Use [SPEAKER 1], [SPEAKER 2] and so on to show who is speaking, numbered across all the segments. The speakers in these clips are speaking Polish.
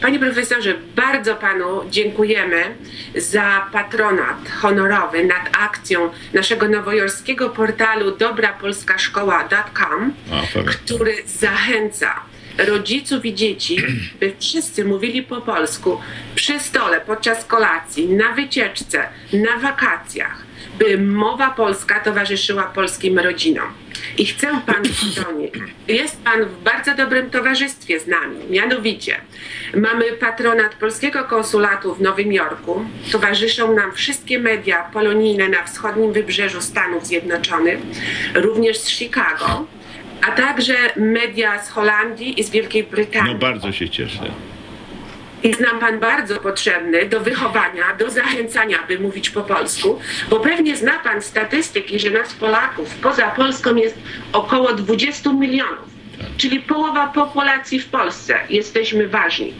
[SPEAKER 1] Panie profesorze, bardzo panu dziękujemy za patronat honorowy nad akcją naszego nowojorskiego portalu dobrapolskaszkoła.com,
[SPEAKER 2] fajnie.
[SPEAKER 1] który zachęca rodziców i dzieci, by wszyscy mówili po polsku przy stole, podczas kolacji, na wycieczce, na wakacjach, by mowa polska towarzyszyła polskim rodzinom. I chcę Panu przypomnieć, jest Pan w bardzo dobrym towarzystwie z nami. Mianowicie mamy patronat Polskiego Konsulatu w Nowym Jorku. Towarzyszą nam wszystkie media polonijne na wschodnim wybrzeżu Stanów Zjednoczonych, również z Chicago, a także media z Holandii i z Wielkiej Brytanii.
[SPEAKER 2] No bardzo się cieszę.
[SPEAKER 1] Jest nam Pan bardzo potrzebny do wychowania, do zachęcania, by mówić po polsku, bo pewnie zna Pan statystyki, że nas Polaków poza Polską jest około 20 milionów. Czyli połowa populacji w Polsce jesteśmy ważni.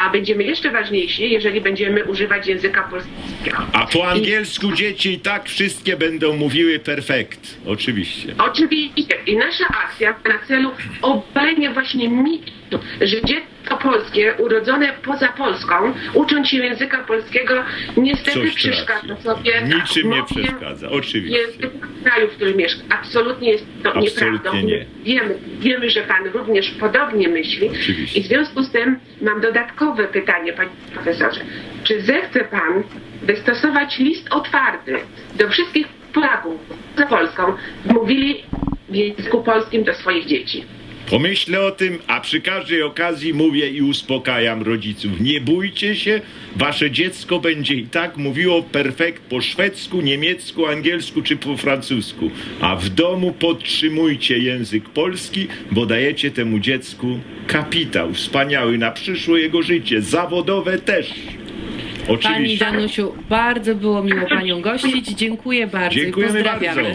[SPEAKER 1] A będziemy jeszcze ważniejsi, jeżeli będziemy używać języka polskiego.
[SPEAKER 2] A po angielsku dzieci i tak wszystkie będą mówiły perfekt. Oczywiście.
[SPEAKER 1] Oczywiście. I nasza akcja ma na celu obalenie właśnie mitu, że dziecko polskie urodzone poza Polską, ucząc się języka polskiego, niestety
[SPEAKER 2] Coś
[SPEAKER 1] przeszkadza sobie.
[SPEAKER 2] Niczym nie przeszkadza. Oczywiście.
[SPEAKER 1] Języka kraju, w którym mieszka. Absolutnie jest to
[SPEAKER 2] Absolutnie
[SPEAKER 1] nieprawdą.
[SPEAKER 2] nie.
[SPEAKER 1] Wiemy, wiemy, że Pan również podobnie myśli.
[SPEAKER 2] Oczywiście.
[SPEAKER 1] I w związku z tym mam dodatkowe pytanie, Panie Profesorze. Czy zechce Pan wystosować list otwarty do wszystkich Polaków za Polską, mówili w języku polskim do swoich dzieci?
[SPEAKER 2] Pomyślę o tym, a przy każdej okazji mówię i uspokajam rodziców. Nie bójcie się, wasze dziecko będzie i tak mówiło perfekt po szwedzku, niemiecku, angielsku czy po francusku. A w domu podtrzymujcie język polski, bo dajecie temu dziecku kapitał wspaniały na przyszłe jego życie, zawodowe też.
[SPEAKER 3] Pani
[SPEAKER 2] Oczywiście.
[SPEAKER 3] Danusiu, bardzo było miło Panią gościć. Dziękuję bardzo
[SPEAKER 2] Dziękujemy
[SPEAKER 3] i pozdrawiamy.
[SPEAKER 2] bardzo.